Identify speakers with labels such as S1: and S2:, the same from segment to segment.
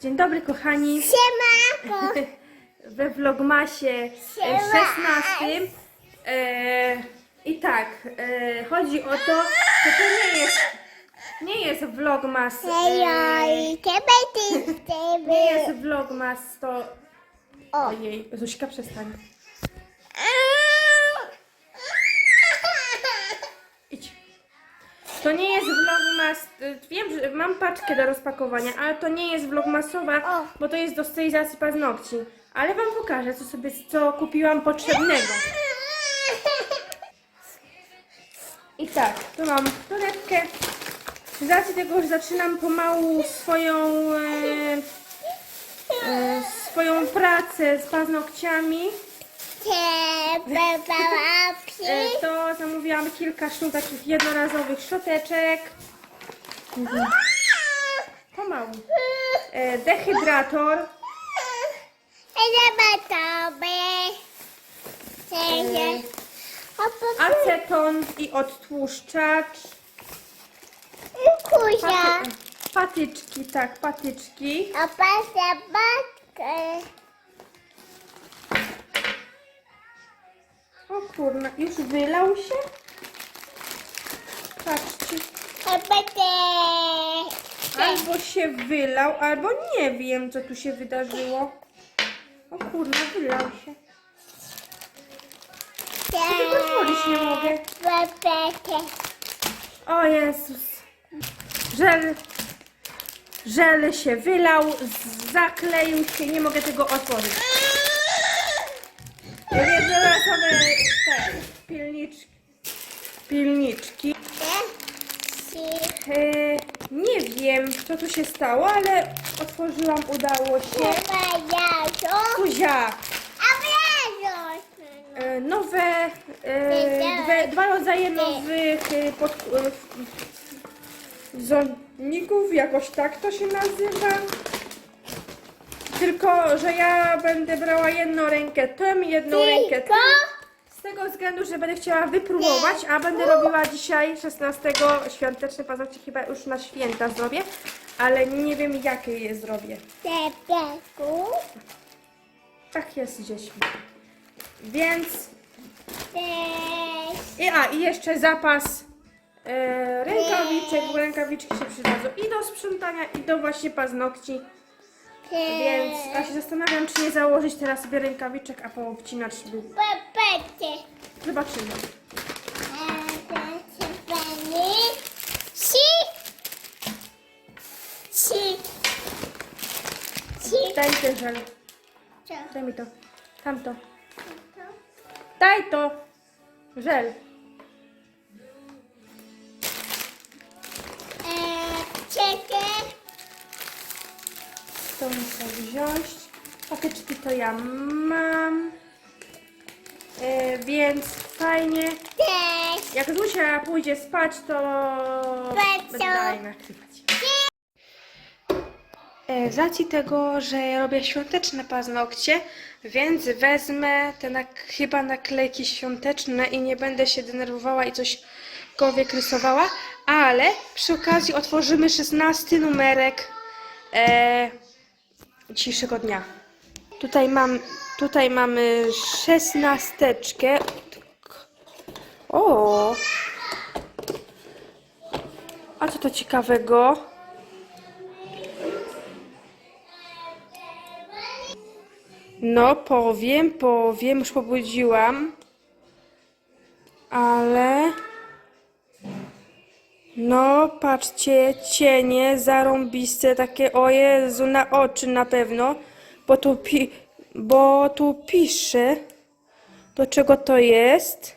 S1: Dzień dobry kochani.
S2: Siemanko!
S1: We vlogmasie e,
S2: Siema.
S1: 16. E, I tak, e, chodzi o to, że to nie jest, nie jest vlogmas. E, nie jest vlogmas to... Ojej, Zuśka przestań. To nie jest vlogmas. y, Wiem, że mam paczkę do rozpakowania, ale to nie jest vlogmasowa, bo to jest do stylizacji paznokci. Ale wam pokażę, co sobie co kupiłam potrzebnego. I tak, tu mam torebkę. Z racji tego, że zaczynam pomału swoją e, e, swoją pracę z paznokciami, e, to zamówiłam kilka sztuk takich jednorazowych szczoteczek. Mhm. Pomału. E, dehydrator.
S2: Tobie. Ciebie.
S1: aceton i odtłuszczacz,
S2: Kuzia.
S1: paty, patyczki, tak, patyczki,
S2: A pasja babkę.
S1: Kurna, już wylał się? Patrzcie, albo się wylał, albo nie wiem, co tu się wydarzyło. O kurna, wylał się. Sobie pozwolić nie mogę. O Jezus. Żel, żel się wylał, zakleił się, nie mogę tego otworzyć. Jednorazowe te pilniczki. Pilniczki. E, nie wiem, co tu się stało, ale otworzyłam, udało się. Kuzia, e, nowe, e, dwie, dwa rodzaje nowych e, pod, e, zonników, jakoś tak to się nazywa. Tylko, że ja będę brała jedną rękę tym, jedną rękę tym. Tego względu, że będę chciała wypróbować, a będę robiła dzisiaj 16 świąteczne paznokcie, chyba już na święta zrobię, ale nie wiem jakie je zrobię.
S2: Ciebieku.
S1: Tak jest z dziećmi. Więc
S2: Też.
S1: I, a, i jeszcze zapas e, rękawiczek, bo rękawiczki się przydadzą i do sprzątania, i do właśnie paznokci. Więc ja się zastanawiam, czy nie założyć teraz sobie rękawiczek, a poobcinać był.
S2: Babeczkę.
S1: Zobaczymy. Daj ten żel. Daj mi to. Tamto. Daj to. Żel.
S2: Eee, Czekaj.
S1: To muszę wziąć. Patyczki to ja mam. E, więc fajnie.
S2: Też.
S1: Jak Zuzia pójdzie spać, to
S2: Bardzo.
S1: będę dalej nagrywać. E, Z racji tego, że robię świąteczne paznokcie, więc wezmę te nak- chyba naklejki świąteczne i nie będę się denerwowała i cośkolwiek rysowała, ale przy okazji otworzymy 16 numerek e, dzisiejszego dnia. Tutaj mam, tutaj mamy szesnasteczkę. O! A co to ciekawego? No, powiem, powiem, już pobudziłam. Ale... No, patrzcie, cienie zarąbiste, takie o Jezu, na oczy na pewno, bo tu, pi- bo tu pisze, do czego to jest.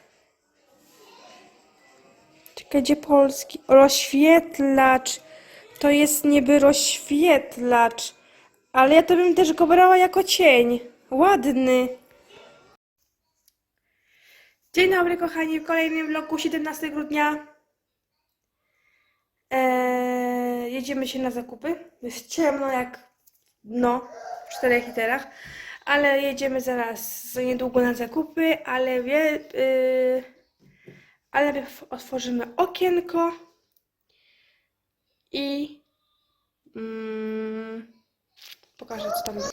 S1: Czekaj, gdzie polski? Rozświetlacz. To jest niby rozświetlacz. Ale ja to bym też go brała jako cień. Ładny. Dzień dobry kochani, w kolejnym vlogu 17 grudnia. Eee, jedziemy się na zakupy. Jest ciemno jak no w czterech literach. Ale jedziemy zaraz za niedługo na zakupy, ale wie, yy, ale otworzymy okienko i mm, pokażę co tam było.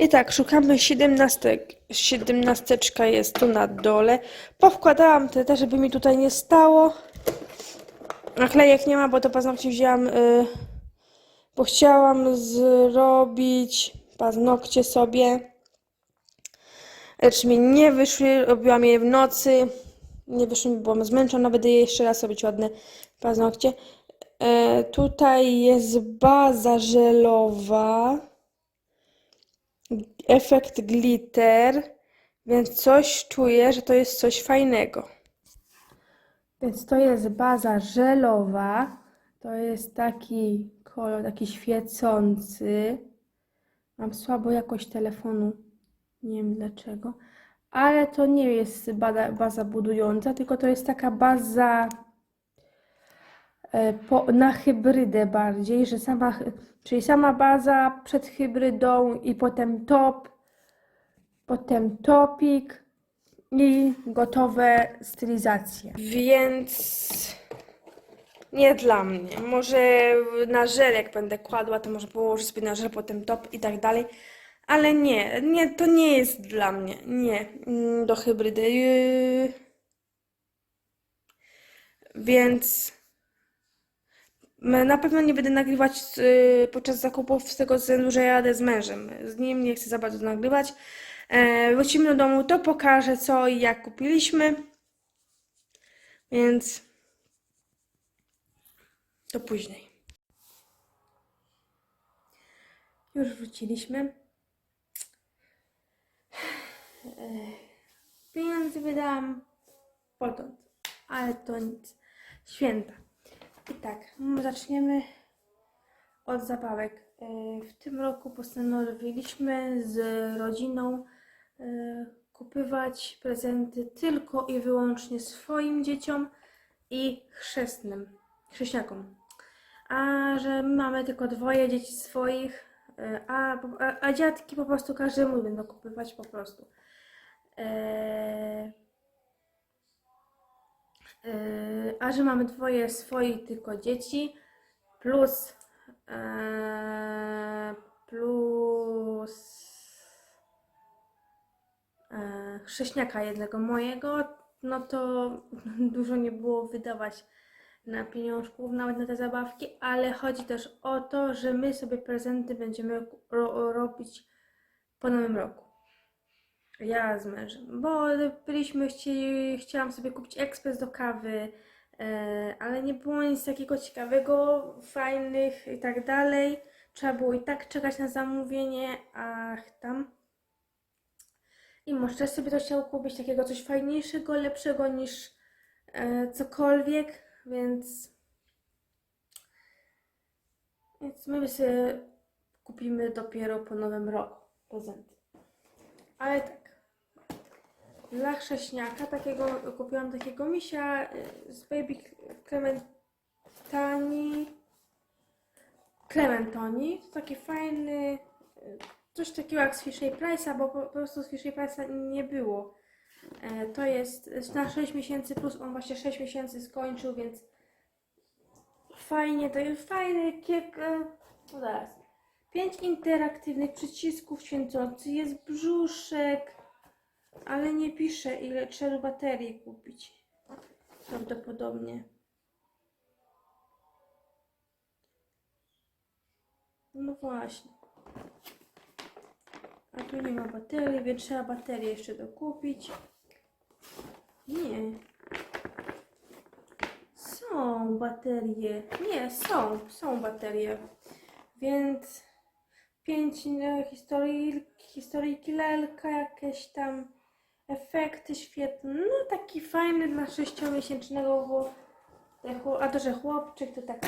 S1: I tak, szukamy siedemnastek. Siedemnasteczka jest tu na dole. Powkładałam te też, żeby mi tutaj nie stało. Naklejek nie ma, bo to paznokcie wzięłam, y, bo chciałam zrobić paznokcie sobie. Lecz mi nie wyszły, robiłam je w nocy. Nie wyszły byłam zmęczona, będę je jeszcze raz robić ładne paznokcie. E, tutaj jest baza żelowa. Efekt glitter. Więc coś czuję, że to jest coś fajnego. Więc to jest baza żelowa. To jest taki kolor, taki świecący. Mam słabo jakość telefonu. Nie wiem dlaczego. Ale to nie jest bada, baza budująca, tylko to jest taka baza e, po, na hybrydę bardziej, że sama, czyli sama baza przed hybrydą i potem top, potem topik i gotowe stylizacje. Więc nie dla mnie. Może na żel jak będę kładła, to może położę sobie na żel, potem top i tak dalej. Ale nie, nie, to nie jest dla mnie. Nie, mm, do hybrydy. Yy. Więc na pewno nie będę nagrywać yy, podczas zakupów z tego względu, że jadę z mężem. Z nim nie chcę za bardzo nagrywać. E, wrócimy do domu, to pokażę co i jak kupiliśmy. Więc to później. Już wróciliśmy. Pieniądze wydałam potąd, ale to nic. Święta. I tak, zaczniemy od zabawek. E, W tym roku postanowiliśmy z rodziną e, kupywać prezenty tylko i wyłącznie swoim dzieciom i chrzestnym, chrześcijakom. A że mamy tylko dwoje dzieci swoich, e, a, a, a dziadki po prostu każdemu będą kupywać po prostu. Eee, eee, a że mamy dwoje swoich tylko dzieci, plus plus eee, chrześniaka jednego mojego, no to dużo nie było wydawać na pieniążków, nawet na te zabawki, ale chodzi też o to, że my sobie prezenty będziemy ro- robić po nowym roku. Ja z mężem, bo byliśmy, chcieli, chciałam sobie kupić ekspres do kawy, e, ale nie było nic takiego ciekawego, fajnych i tak dalej. Trzeba było i tak czekać na zamówienie, ach tam. I może sobie to chciał kupić takiego coś fajniejszego, lepszego niż e, cokolwiek, więc więc my sobie kupimy dopiero po nowym roku prezenty. Ale tak. Dla chrześniaka takiego kupiłam takiego misia y, z Baby Clementani. Clementoni. To taki fajny, y, coś takiego jak z Fisher Price'a, bo po, prostu z Fisher Price'a nie było. E, To jest na 6 miesięcy plus on właśnie 6 miesięcy skończył, więc fajnie, to jest fajny kiek. e, No zaraz. Pięć interaktywnych przycisków święcących, jest brzuszek, ale nie pisze ile trzeba baterii kupić. Prawdopodobnie. No właśnie. A tu nie ma baterii, więc trzeba baterię jeszcze dokupić. Nie. Są baterie. Nie, są, są baterie. Więc pięć historii, historyjki lalka, jakieś tam efekty świetne. No taki fajny dla sześciomiesięcznego, bo te chło- a to, że chłopczyk to tak.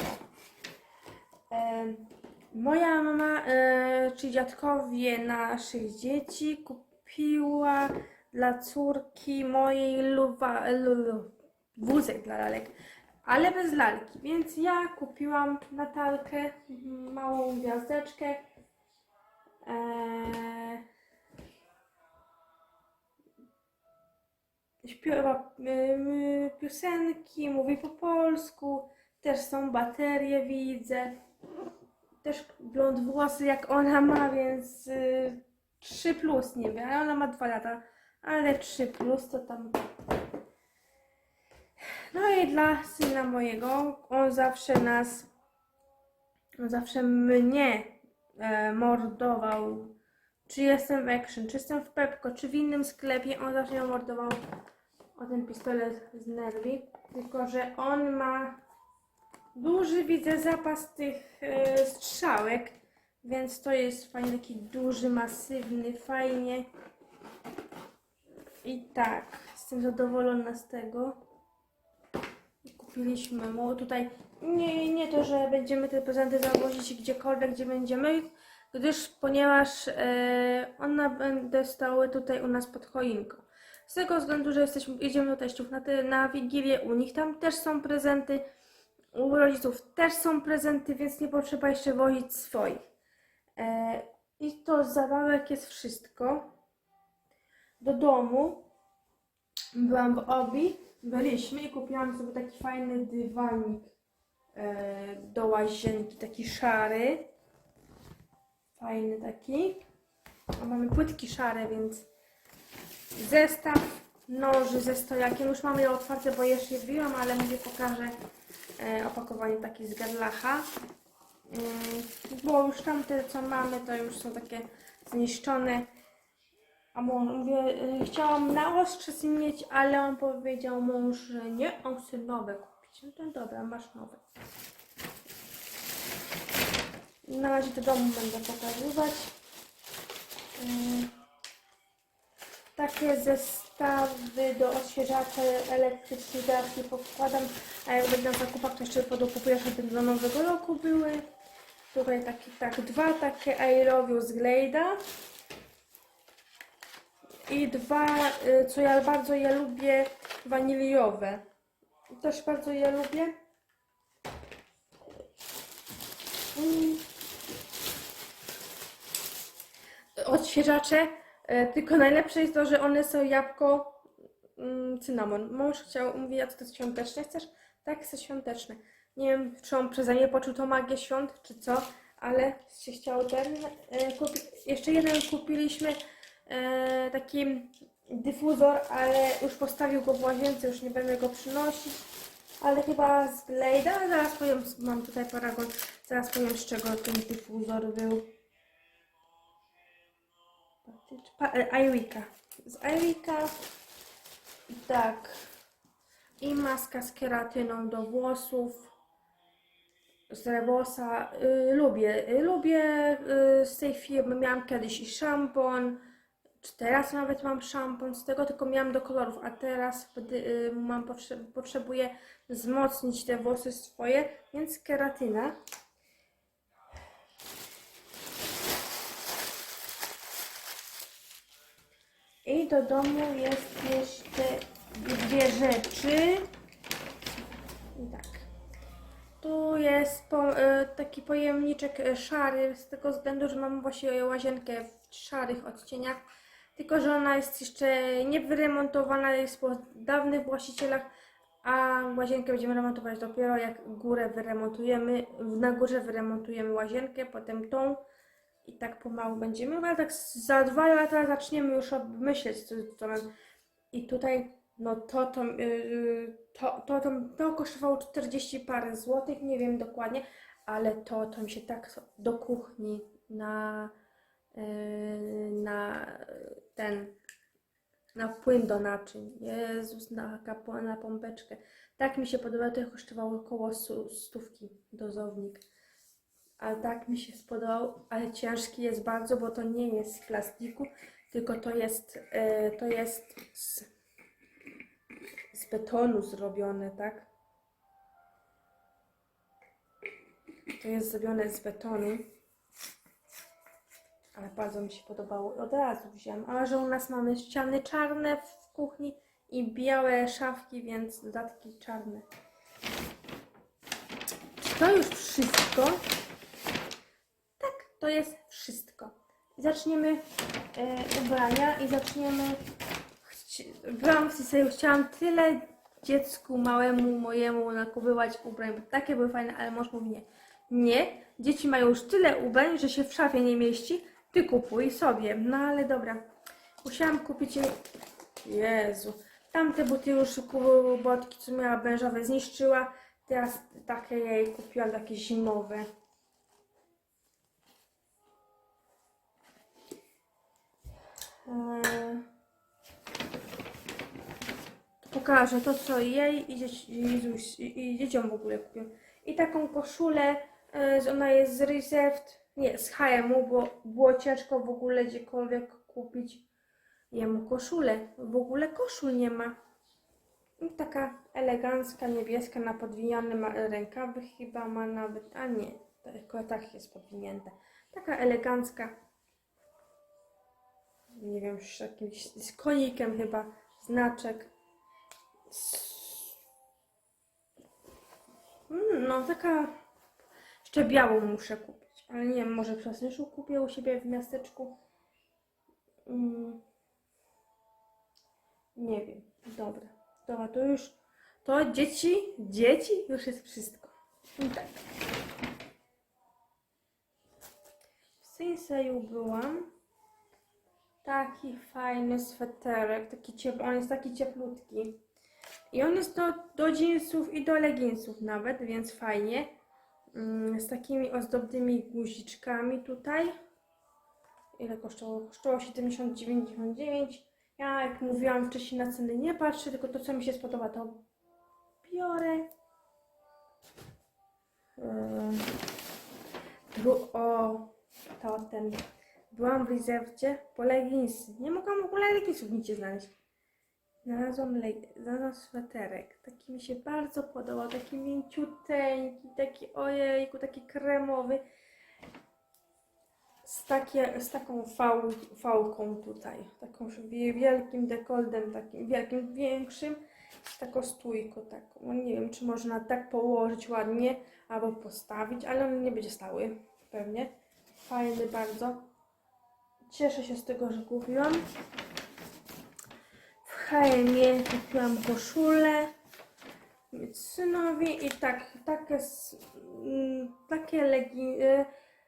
S1: E, moja mama, e, czy dziadkowie naszych dzieci kupiła dla córki mojej luwa, lu, wózek dla lalek, ale bez lalki. Więc ja kupiłam Natalkę, małą gwiazdeczkę. Eee, śpiewa piosenki, mówi po polsku, też są baterie, widzę. Też też blond włosy jak ona ma, więc y, 3 plus, nie wiem, ale ona ma 2 lata, ale 3 plus to tam. No i dla syna mojego, on zawsze nas, on zawsze mnie e, mordował. Czy jestem w Action, czy jestem w Pepko, czy w innym sklepie, on zawsze mnie mordował o ten pistolet z Nerwi. Tylko, że on ma duży, widzę, zapas tych e, strzałek, więc to jest fajnie, taki duży, masywny, fajnie. I tak, jestem zadowolona z tego. Kupiliśmy mu tutaj, nie, nie to, że będziemy te prezenty zawozić gdziekolwiek, gdzie będziemy, gdyż, ponieważ e, one będą stały tutaj u nas pod choinką. Z tego względu, że jesteśmy, jedziemy do teściów na, te, na Wigilię, u nich tam też są prezenty, u rodziców też są prezenty, więc nie potrzeba jeszcze wozić swoich. E, I to z zabawek jest wszystko. Do domu byłam w Obi, byliśmy i kupiłam sobie taki fajny dywanik e, do łazienki, taki szary. Fajny taki. A mamy płytki szare, więc zestaw noży ze stojakiem. Już mamy je otwarte, bo jeszcze je wyjęłam, ale mówię pokażę e, opakowanie takie z Garlacha. Mm, bo już tamte co mamy to już są takie zniszczone. A mąż, mówię, y, chciałam na nim mieć, ale on powiedział mąż, że nie, on chce nowe kupić. No to dobra, masz nowe. Na razie do domu będę pokazywać. Ym, Takie zestawy do odświeżaczy elektrycznych teraz nie pokładam, a jak będę na zakupach, to jeszcze podokupuję, żeby do nowego roku były. Tutaj takie, tak, dwa takie I z Glade'a. I dwa, y, co ja bardzo je lubię, waniliowe. Też bardzo je lubię. Mm. Odświeżacze, y, tylko najlepsze jest to, że one są jabłko, mm, cynamon. Mąż chciał, mówi, a to jest świąteczne chcesz? Tak, jest świąteczne. Nie wiem, czy on przeze mnie poczuł tą magię świąt, czy co, ale się chciał ten e, kupić. Jeszcze jeden kupiliśmy taki dyfuzor, ale już postawił go w łazience, już nie będę go przynosić. Ale chyba z Blade'a, zaraz powiem, mam tutaj paragon, zaraz powiem z czego ten dyfuzor był. E, Iwika. Z Iwika. Tak. I maska z keratyną do włosów. Z Rebosa. Y, lubię. Y, lubię y, z tej firmy. Miałam kiedyś i szampon. Teraz nawet mam szampon z tego, tylko miałam do kolorów, a teraz y, mam potrze- potrzebuję wzmocnić te włosy swoje, więc keratyna. I do domu jest jeszcze dwie rzeczy. Tak. Tu jest po, e, taki pojemniczek e, szary, z tego względu, że mam właśnie łazienkę w szarych odcieniach. Tylko, że ona jest jeszcze niewyremontowana, jest po dawnych właścicielach, a łazienkę będziemy remontować dopiero jak górę wyremontujemy. Na górze wyremontujemy łazienkę, potem tą i tak pomału będziemy, ale tak za dwa lata zaczniemy już myśleć, co, mam. I tutaj, no to to, yy, to, to, to, to kosztowało 40 parę złotych, nie wiem dokładnie, ale to, to mi się tak do kuchni na, na ten, na płyn do naczyń. Jezus, na, kapo- na pompeczkę. Tak mi się podoba, to kosztowało około stówki dozownik. Ale tak mi się spodobał, ale ciężki jest bardzo, bo to nie jest z plastiku, tylko to jest, e, to jest z, z betonu zrobione, tak? To jest zrobione z betonu. Ale bardzo mi się podobało. Od razu wziąłem. A że u nas mamy ściany czarne w kuchni i białe szafki, więc dodatki czarne. Czy to już wszystko? Tak, to jest wszystko. Zaczniemy e, ubrania i zaczniemy. W Sisaju, chciałam tyle dziecku małemu mojemu nakupować ubrań, bo takie były fajne, ale mąż mówi nie. Nie, dzieci mają już tyle ubrań, że się w szafie nie mieści, ty kupuj sobie. No ale dobra, musiałam kupić. Jezu, tamte buty już botki, co miała beżowe, zniszczyła. Teraz takie jej kupiłam, takie zimowe. Eee, pokażę to, co jej i, dzieci, i, i dzieciom w ogóle kupię. I taką koszulę, e, ona jest z Reserved, nie, z H&M, bo było ciężko w ogóle gdziekolwiek kupić jemu koszulę. W ogóle koszul nie ma. I taka elegancka, niebieska, na podwiniane ma rękawy chyba ma nawet, a nie, tylko tak jest podwinięte. Taka elegancka, nie wiem, z jakimś, z konikiem chyba, znaczek. Mm, No, taka. Jeszcze białą muszę kupić. Ale nie wiem, może przez Nyszu kupię u siebie w miasteczku. Mm. Nie wiem. Dobra. Dobra, to już. To dzieci, dzieci już jest wszystko. I tak. W Sinseju byłam. Taki fajny sweterek, taki ciepły, on jest taki cieplutki. I on jest do, do jeansów i do leginsów nawet, więc fajnie. Mm, z takimi ozdobnymi guziczkami tutaj. Ile kosztowało? Kosztowało 79,99. Ja, jak mówiłam wcześniej, na ceny nie patrzę, tylko to, co mi się spodoba, to biorę. Ym, Był, o, to ten. Byłam w rezerwcie po. Nie mogłam w ogóle leginsów nigdzie znaleźć. Znalazłam, znalazłam sweterek. Taki mi się bardzo podobał. Taki mięciuteńki, taki ojejku, taki kremowy. Z, takie, z taką fał, fałką tutaj. Taką wie- wielkim dekoltem, takim wielkim, większym. Z taką stójką taką. No Nie wiem, czy można tak położyć ładnie, albo postawić, ale on nie będzie stały. Pewnie. Fajny bardzo. Cieszę się z tego, że kupiłam. H&M kupiłam koszulę synowi i tak, takie, mm, takie legi, e,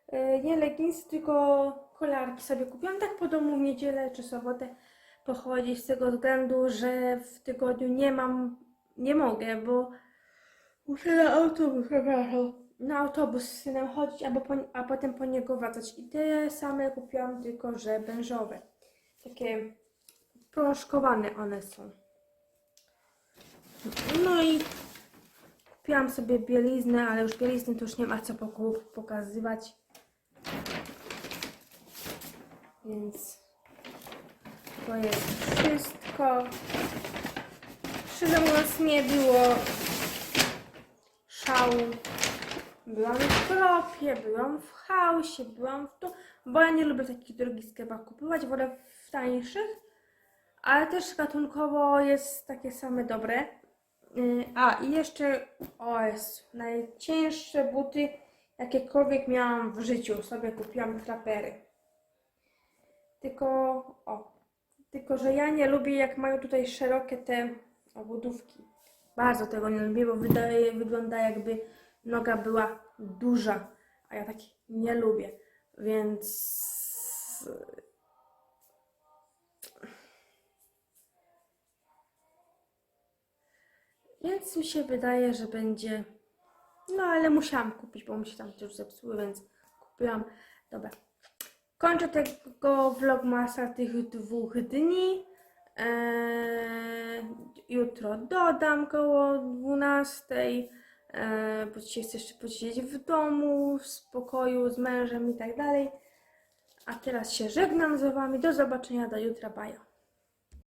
S1: e, nie leginsy, tylko kolarki sobie kupiłam tak po domu w niedzielę czy sobotę pochodzić z tego względu, że w tygodniu nie mam, nie mogę, bo muszę na autobus, przepraszam, na autobus z synem chodzić, albo po, a potem po niego wracać. I te same kupiłam, tylko że wężowe. Takie proszkowane one są. No i kupiłam sobie bieliznę, ale już bielizny to już nie ma co pokazywać. Więc to jest wszystko. Szczerze mówiąc nie było szału. Byłam w Kropie, byłam w Hausie, byłam w tu, bo ja nie lubię takich drogich sklepach kupować, wolę w tańszych, ale też gatunkowo jest takie same dobre. Yy, A i jeszcze, o jest, najcięższe buty, jakiekolwiek miałam w życiu, sobie kupiłam trapery. Tylko, o, tylko że ja nie lubię jak mają tutaj szerokie te obudówki. Bardzo tego nie lubię, bo wydaje, wygląda jakby noga była duża, a ja tak nie lubię. Więc Więc mi się wydaje, że będzie. No ale musiałam kupić, bo mi się tam też zepsuły, więc kupiłam. Dobra. Kończę tego vlogmasa tych dwóch dni. Eee, jutro dodam koło 12. Eee, bo dzisiaj chcę jeszcze posiedzieć w domu, w spokoju z mężem i tak dalej. A teraz się żegnam z wami. Do zobaczenia do jutra. Bye.